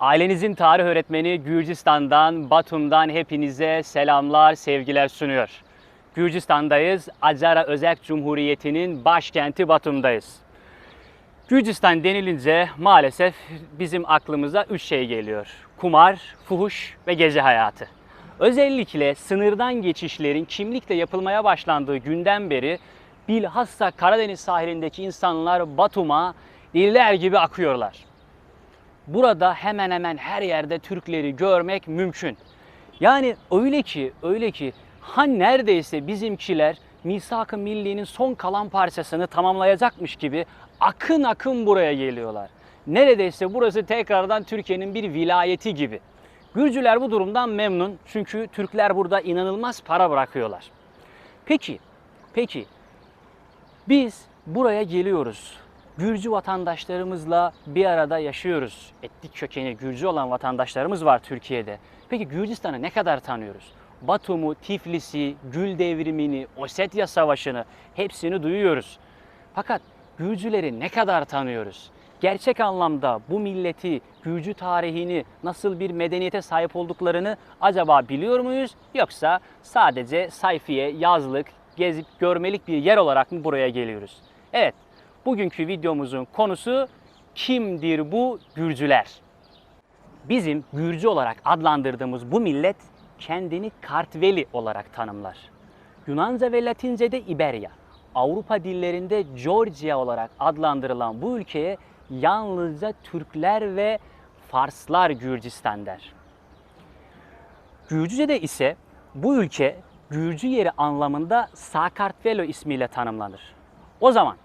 Ailenizin tarih öğretmeni Gürcistan'dan, Batum'dan hepinize selamlar, sevgiler sunuyor. Gürcistan'dayız. Acara Özerk Cumhuriyeti'nin başkenti Batum'dayız. Gürcistan denilince maalesef bizim aklımıza üç şey geliyor. Kumar, fuhuş ve gece hayatı. Özellikle sınırdan geçişlerin kimlikle yapılmaya başlandığı günden beri bilhassa Karadeniz sahilindeki insanlar Batum'a deliler gibi akıyorlar. Burada hemen hemen her yerde Türkleri görmek mümkün. Yani öyle ki, öyle ki ha neredeyse bizimkiler Misak-ı Milli'nin son kalan parçasını tamamlayacakmış gibi akın akın buraya geliyorlar. Neredeyse burası tekrardan Türkiye'nin bir vilayeti gibi. Gürcüler bu durumdan memnun çünkü Türkler burada inanılmaz para bırakıyorlar. Peki, peki biz buraya geliyoruz. Gürcü vatandaşlarımızla bir arada yaşıyoruz. Etnik kökeni Gürcü olan vatandaşlarımız var Türkiye'de. Peki Gürcistan'ı ne kadar tanıyoruz? Batum'u, Tiflis'i, Gül Devrimini, Osetya Savaşı'nı hepsini duyuyoruz. Fakat Gürcüleri ne kadar tanıyoruz? Gerçek anlamda bu milleti, Gürcü tarihini, nasıl bir medeniyete sahip olduklarını acaba biliyor muyuz? Yoksa sadece sayfiye, yazlık, gezip görmelik bir yer olarak mı buraya geliyoruz? Evet, bugünkü videomuzun konusu kimdir bu Gürcüler? Bizim Gürcü olarak adlandırdığımız bu millet kendini Kartveli olarak tanımlar. Yunanca ve Latince'de İberya, Avrupa dillerinde Georgia olarak adlandırılan bu ülkeye yalnızca Türkler ve Farslar Gürcistan der. Gürcüce'de ise bu ülke Gürcü yeri anlamında Sakartvelo ismiyle tanımlanır. O zaman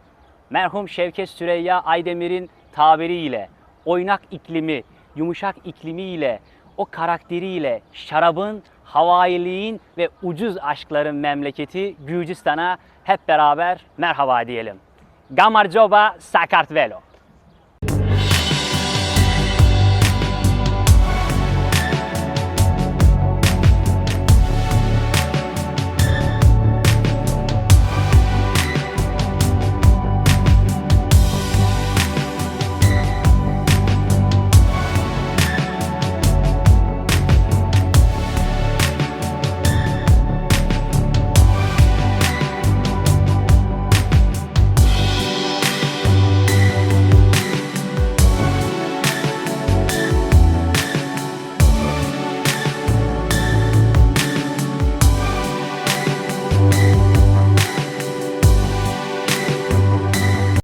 merhum Şevket Süreyya Aydemir'in tabiriyle oynak iklimi, yumuşak iklimiyle, o karakteriyle şarabın, havailiğin ve ucuz aşkların memleketi Gürcistan'a hep beraber merhaba diyelim. Gamarjoba Sakartvelo.